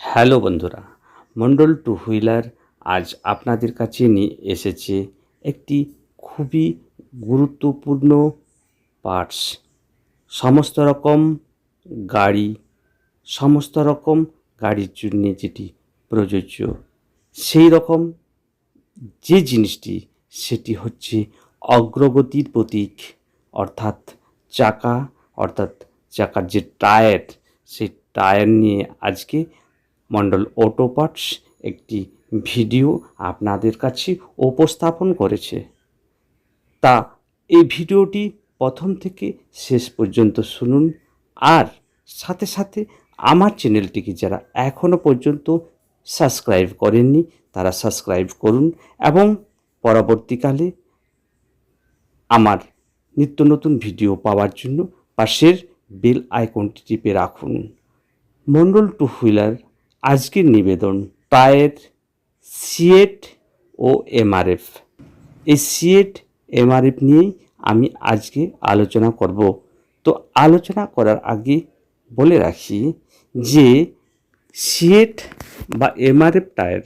Hello বন্ধুরা, Mondal two wheeler আজ আপনাদের কাছে নিয়ে এসেছে একটি খুবই গুরুত্বপূর্ণ পার্টস। সমস্ত রকম গাড়ি, সমস্ত রকম গাড়ির জন্য যেটি প্রযোজ্য, সেই রকম যে জিনিসটি সেটি হচ্ছে অগ্রগতির প্রতীক, অর্থাৎ চাকা, অর্থাৎ চাকার যে টায়ার, সেই টায়ার নিয়ে আজকে মণ্ডল অটো পার্টস একটি ভিডিও আপনাদের কাছে উপস্থাপন করেছে। তা এই ভিডিওটি প্রথম থেকে শেষ পর্যন্ত শুনুন আর সাথে সাথে আমার চ্যানেলটিকে যারা এখনও পর্যন্ত সাবস্ক্রাইব করেননি, তারা সাবস্ক্রাইব করুন এবং পরবর্তীকালে আমার নিত্য নতুন ভিডিও পাওয়ার জন্য পাশের বেল আইকনটি টিপে রাখুন। মন্ডল টু হুইলার আজকের নিবেদন টায়ার সিএট ও এমআরএফ। এই সিয়েট এমআরএফ নিয়েই আমি আজকে আলোচনা করব। তো আলোচনা করার আগে বলে রাখি যে সিএট বা এমআরএফ টায়ার,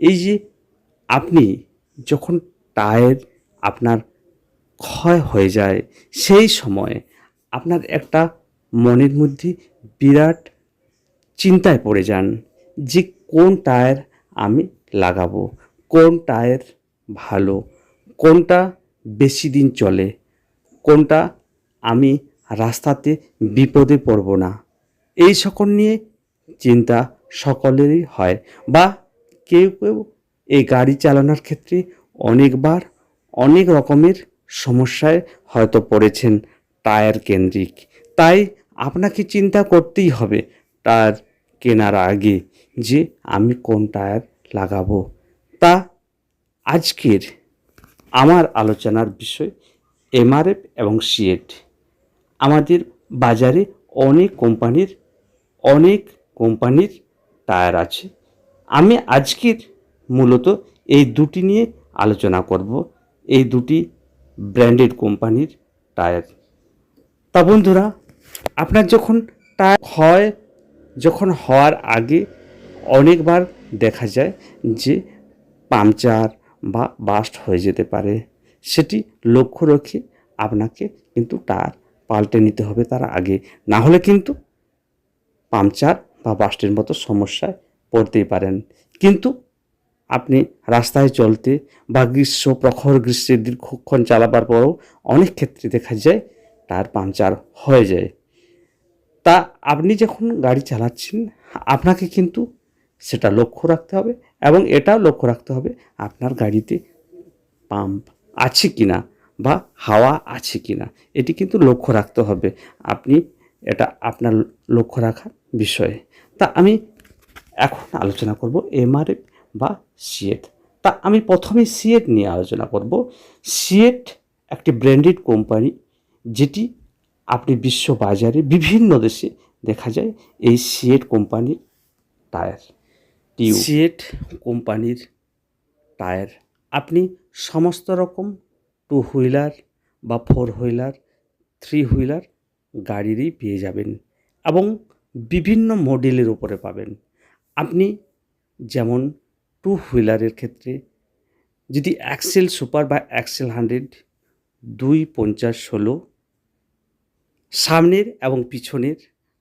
এই যে আপনি যখন টায়ার আপনার ক্ষয় হয়ে যায়, সেই সময় আপনার একটা মনের মধ্যে বিরাট চিন্তায় পড়ে যান। যে কোন টায়ার আমি লাগাবো, কোন টায়ার ভালো, কোনটা বেশি দিন চলে, কোনটা আমি রাস্তাতে বিপদে পড়ব না। এই সকল নিয়ে চিন্তা সকলেরই হয় বা কেউ কেউ এই গাড়ি চালানোর ক্ষেত্রে অনেকবার অনেক রকমের সমস্যায় হয়তো পড়েছেন টায়ার কেন্দ্রিক। তাই আপনাকে চিন্তা করতেই হবে টায়ার কেনার আগে। যে আমি কোন টায়ার লাগাবো। তা আজকের আমার আলোচনার বিষয় এমআরএফ এবং সিএট আমাদের বাজারে অনেক কোম্পানির অনেক কোম্পানির টায়ার আছে। আমি আজকের মূলত এই দুটি নিয়ে আলোচনা করব। এই দুটি ব্র্যান্ডেড কোম্পানির টায়ার। তা বন্ধুরা, আপনার যখন টায়ার হয়, যখন হওয়ার আগে অনেকবার দেখা যায় যে পাংচার বা বাস্ট হয়ে যেতে পারে। সেটি লক্ষ্য রেখে আপনাকে কিন্তু টায়ার পাল্টে নিতে হবে তার আগে। না হলে কিন্তু পাংচার বা বাস্টের মতো সমস্যায় পড়তেই পারেন। কিন্তু আপনি রাস্তায় চলতে বা গ্রীষ্ম, প্রখর গ্রীষ্মের দীর্ঘক্ষণ চালাবার পরও অনেক ক্ষেত্রে দেখা যায় টায়ার পাংচার হয়ে যায়। তা আপনি যখন গাড়ি চালাচ্ছেন, আপনাকে কিন্তু সেটা লক্ষ্য রাখতে হবে এবং এটাও লক্ষ্য রাখতে হবে আপনার গাড়িতে পাম্প আছে কি না বা হাওয়া আছে কি না এটি কিন্তু লক্ষ্য রাখতে হবে। আপনি এটা আপনার লক্ষ্য রাখার বিষয়ে। তা আমি এখন আলোচনা করব এমআরএফ বা সিএট। তা আমি প্রথমে সিএট নিয়ে আলোচনা করব। সিএট একটি ব্র্যান্ডেড কোম্পানি যেটি আপনি বিশ্ব বাজারে বিভিন্ন দেশে দেখা যায় এই সিএট কোম্পানির টায়ার। সিএট কোম্পানির টায়ার। আপনি সমস্ত রকম টু হুইলার বা ফোর হুইলার থ্রি হুইলার গাড়িরই পেয়ে যাবেন এবং বিভিন্ন মডেলের উপরে পাবেন। আপনি যেমন টু হুইলারের ক্ষেত্রে যদি অ্যাক্সেল সুপার বা অ্যাক্সেল হান্ড্রেড দুই পঞ্চাশ ষোলো, সামনের এবং পিছনের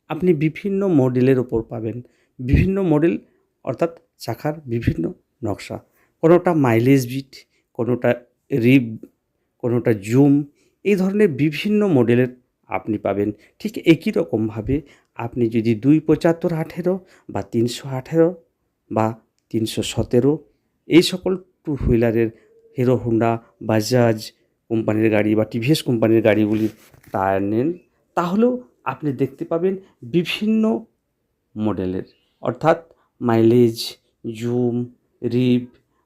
আপনি বিভিন্ন মডেলের ওপর পাবেন। বিভিন্ন মডেল অর্থাৎ চাকার বিভিন্ন নকশা। কোনোটা মাইলেজ বিট কোনোটা রিব কোনোটা জুম এই ধরনের বিভিন্ন মডেলের আপনি পাবেন। ঠিক একই রকমভাবে আপনি যদি দুই পঁচাত্তর আঠেরো বা তিনশো আঠেরো বা তিনশো সতেরো এই সকল টু হুইলারের হিরো হোন্ডা বাজাজ কোম্পানির গাড়ি বা টিভিএস কোম্পানির গাড়িগুলির টায়ার নেন, তাহলেও আপনি দেখতে পাবেন বিভিন্ন মডেলের অর্থাৎ মাইলেজ জুম রিব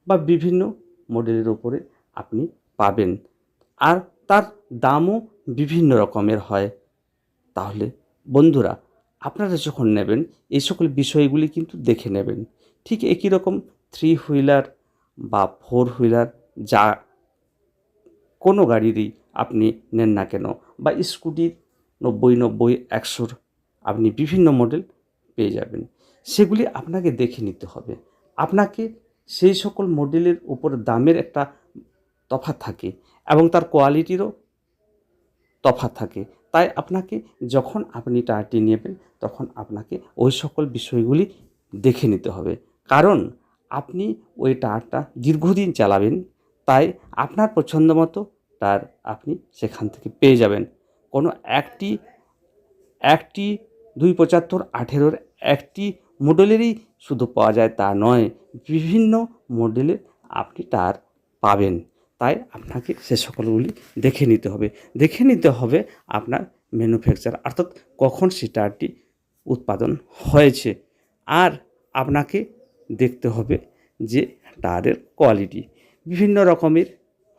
বা বিভিন্ন মডেলের ওপরে আপনি পাবেন। আর তার দামও বিভিন্ন রকমের হয়। তাহলে বন্ধুরা, আপনারা যখন নেবেন এই সকল বিষয়গুলি কিন্তু দেখে নেবেন। ঠিক একই রকম থ্রি হুইলার বা ফোর হুইলার যা কোনো গাড়িরই আপনি নেন না কেন বা স্কুটির নব্বই নব্বই, একশোর আপনি বিভিন্ন মডেল পেয়ে যাবেন। সেগুলি আপনাকে দেখে নিতে হবে। আপনাকে সেই সকল মডেলের উপর দামের একটা তফাৎ থাকে এবং তার কোয়ালিটিরও তফাৎ থাকে। তাই আপনাকে যখন আপনি টায়ারটি নেবেন, তখন আপনাকে ওই সকল বিষয়গুলি দেখে নিতে হবে। কারণ আপনি ওই টায়ারটা দীর্ঘদিন চালাবেন, তাই আপনার পছন্দ মতো টায়ার আপনি সেখান থেকে পেয়ে যাবেন। কোনো একটি একটি দুই পঁচাত্তর আঠেরোর একটি মডেলেরই শুধু পাওয়া যায় তা নয়, বিভিন্ন মডেলের আপনি টায়ার পাবেন। তাই আপনাকে সে সকলগুলি দেখে নিতে হবে। দেখে নিতে হবে আপনার ম্যানুফ্যাকচার অর্থাৎ কখন সে টায়ারটি উৎপাদন হয়েছে। আর আপনাকে দেখতে হবে যে টায়ারের কোয়ালিটি বিভিন্ন রকমের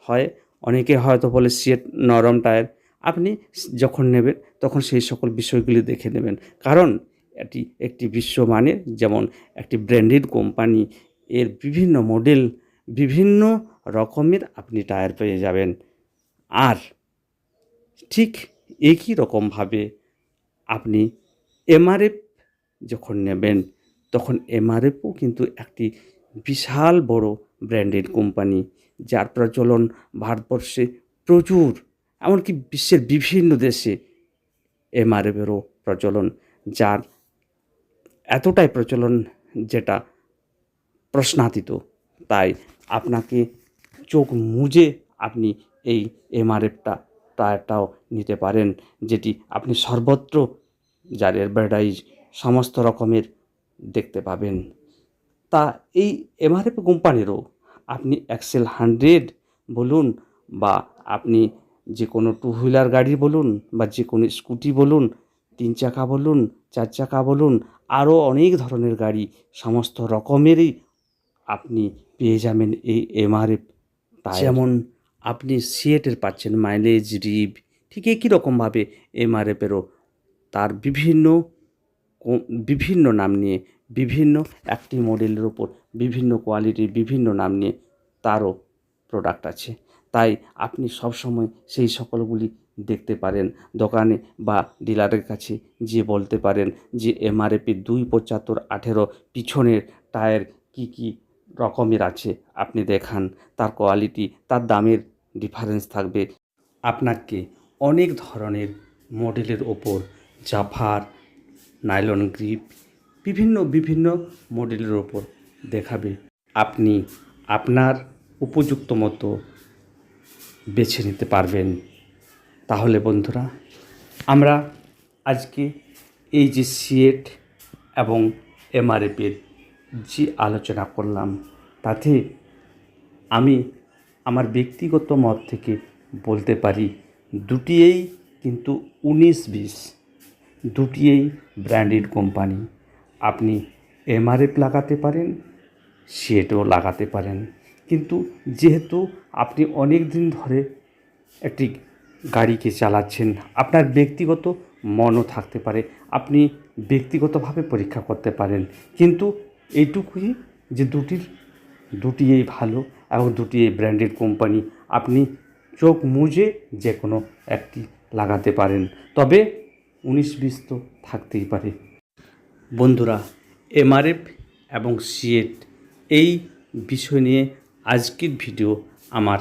হয়। অনেকে হয়তো বলে সিট নরম টায়ার। আপনি যখন নেবেন তখন সেই সকল বিষয়গুলি দেখে নেবেন। কারণ এটি একটি বিশ্বমানের যেমন একটি ব্র্যান্ডেড কোম্পানি, এর বিভিন্ন মডেল, বিভিন্ন রকমের আপনি টায়ার পেয়ে যাবেন। আর ঠিক একই রকমভাবে আপনি এমআরএফ যখন নেবেন, তখন এমআরএফও কিন্তু একটি বিশাল বড় ব্র্যান্ডেড কোম্পানি, যার প্রচলন ভারতবর্ষে প্রচুর, এমনকি বিশ্বের বিভিন্ন দেশে এমআরএফেরও প্রচলন, যার এতটাই প্রচলন যেটা প্রশ্নাতীত, তাই আপনাকে চোখ মুজে আপনি এই এমআরএফটা টায়ারটাও নিতে পারেন, যেটি আপনি সর্বত্র যার অ্যাডভার্টাইজ সমস্ত রকমের দেখতে পাবেন। তা এই এমআরএফ কোম্পানিরও আপনি এক্সেল হান্ড্রেড বলুন বা আপনি যে কোনো টু হুইলার গাড়ি বলুন বা যে কোনো স্কুটি বলুন, তিন চাকা বলুন, চার চাকা বলুন আরও অনেক ধরনের গাড়ি সমস্ত রকমেরই আপনি পেয়ে যাবেন এই এমআরএফ যেমন আপনি সিয়েটের পাচ্ছেন মাইলেজ রিব ঠিক একই রকমভাবে এমআরএফেরও তার বিভিন্ন বিভিন্ন নাম নিয়ে, বিভিন্ন একটি মডেলের ওপর বিভিন্ন কোয়ালিটির বিভিন্ন নাম নিয়ে তারও প্রোডাক্ট আছে। তাই আপনি সবসময় সেই সকলগুলি দেখতে পারেন। দোকানে বা ডিলারের কাছে গিয়ে বলতে পারেন যে এমআরএপি দুই পঁচাত্তর আঠেরো পিছনের টায়ার কি কি রকমের আছে? আপনি দেখান। তার কোয়ালিটি, তার দামের ডিফারেন্স থাকবে। আপনাকে অনেক ধরনের মডেলের ওপর জাফার, নাইলন গ্রিপ, বিভিন্ন বিভিন্ন মডেলের ওপর দেখাবে। আপনি আপনার উপযুক্ত মতো বেছে নিতে পারবেন। তাহলে বন্ধুরা, আমরা আজকে এই যে সিএট এবং এমআরএফের যে আলোচনা করলাম, তাতে আমি আমার ব্যক্তিগত মত থেকে বলতে পারি দুটিয়েই কিন্তু উনিশ বিশ দুটিয়েই ব্র্যান্ডেড কোম্পানি। আপনি এমআরএফ লাগাতে পারেন, সেটও লাগাতে পারেন। কিন্তু যেহেতু আপনি অনেক দিন ধরে একটি গাড়িকে চালাচ্ছেন। আপনার ব্যক্তিগত মনও থাকতে পারে, আপনি ব্যক্তিগতভাবে পরীক্ষা করতে পারেন। কিন্তু এইটুকুই যে দুটির, দুটিই ভালো এবং দুটি ব্র্যান্ডেড কোম্পানি আপনি চোখ মুজে যে কোনো একটি লাগাতে পারেন। তবে উনিশ বিশ তো থাকতেই পারে। বন্ধুরা, এমআরএফ এবং সিএট এই বিষয় নিয়ে আজকের ভিডিও আমার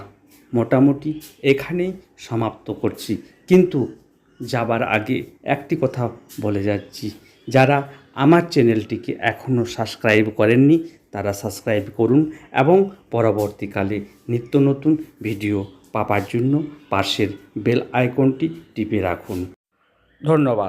মোটামুটি এখানেই সমাপ্ত করছি। কিন্তু যাবার আগে একটি কথা বলে যাচ্ছি। যারা আমার চ্যানেলটিকে এখনও সাবস্ক্রাইব করেননি, তারা সাবস্ক্রাইব করুন এবং পরবর্তীকালে নিত্য নতুন ভিডিও পাবার জন্য পাশের বেল আইকনটি টিপে রাখুন। ধন্যবাদ।